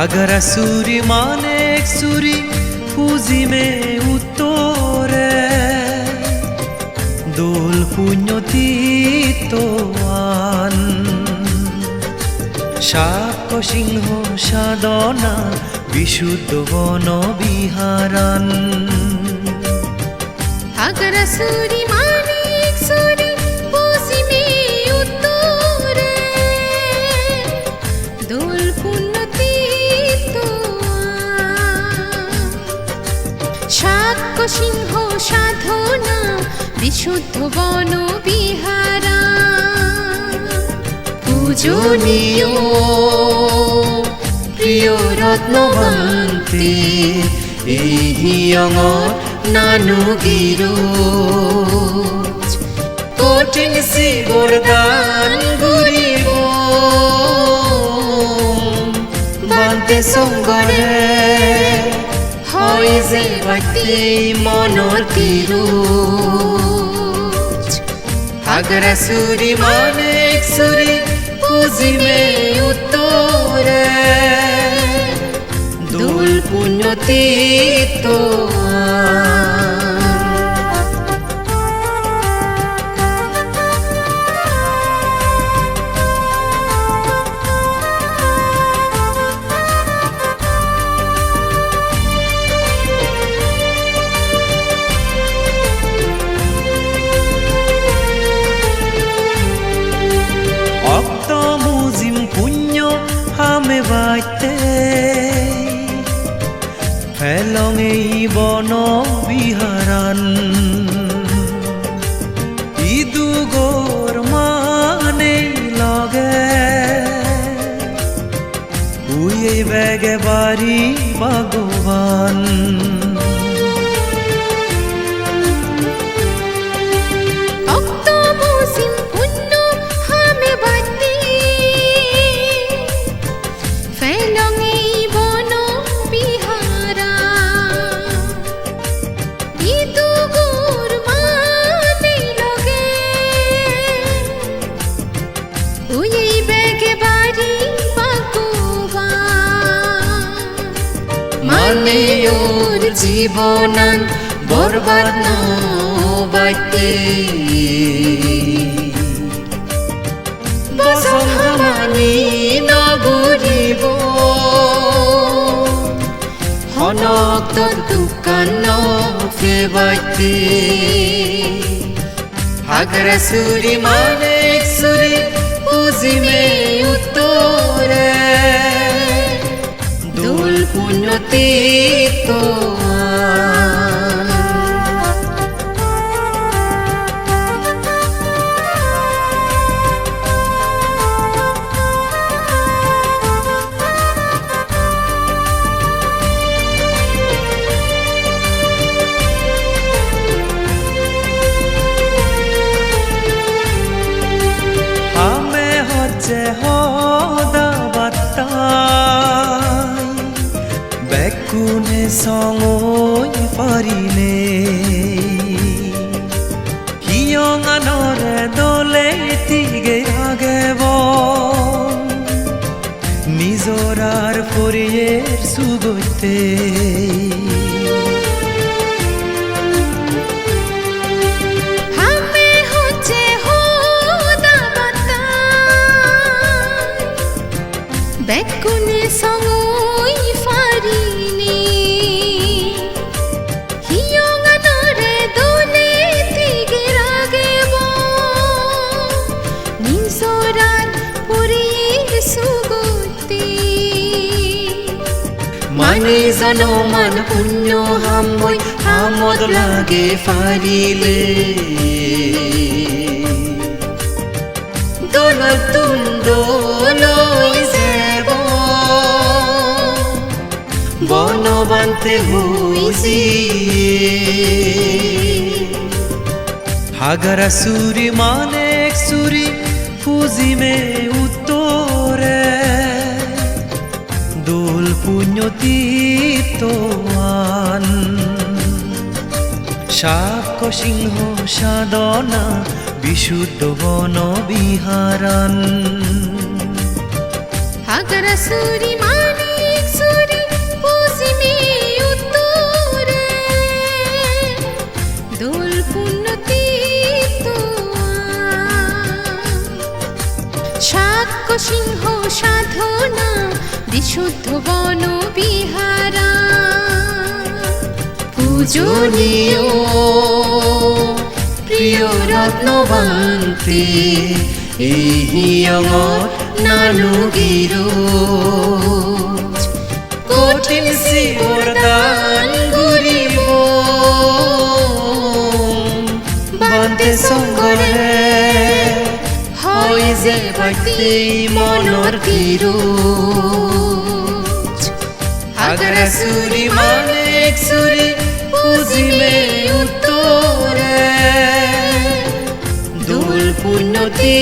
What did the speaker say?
হাগারা সুরি মানেক সুরি ফুজিমে উত্তরে দোল পুণ্যতীতোয়ান সাক্ষ সিংহ সাধনা বিশুদ্ধ বন বিহারান হাগরা সুরি বিশুদ্ধ বন বিহারা। পূজনীয় প্রিয় রত্নবন্তী এই হিয়ঙৰ নানুগিৰো কঠিন শিৱৰ দান ঘূৰিব বান্তে সংগৰে হয় যে বাকী মনৰ তিৰো হাগৰা চুৰি মানে চুৰি পুজিমে উত্তৰে দোল পুণ্যতীত বন বিহারান। ইদুগোর মানে লগে। উয়ে বেগে বাড়ি ভগবান জীবনান বরবাদ নবাইতে বসহামানি নগরিব হনক্ত দোকান ফেবাইতে হাগরা সুরি মানে সুরি পুজিমে উত্তরে। দোল পুণ্যতীত আমি বেকুনে সঙই পারিলে? হিয়ঙানরে দলে তিগে আগেব নিজরার পরিয়ের সুগইতে জানো মান পুণ্য হামই হামদ লাগে ফারিলে দোল তুন্দ লই যাব বনবান্তে হইছি হাগারা সুরি মানেক সুরি ফুজিমে উত্তরে পুণ্যতীর্তমান শাক্য সিংহ সাধনা বিশুদ্ধ বন বিহারান সিংহ সাধনা বিশুদ্ধ বন বিহারা। পূজনীয় প্ৰিয় ৰত্নবান্তি এই হিয়ঙত নানুগিৰো কঠিন সংগৰে হয় ভক্তি মনৰ বিৰোধ আগ্রা মানে এক সুরি পুজিমে উত্তরে। দোল পুণ্যতি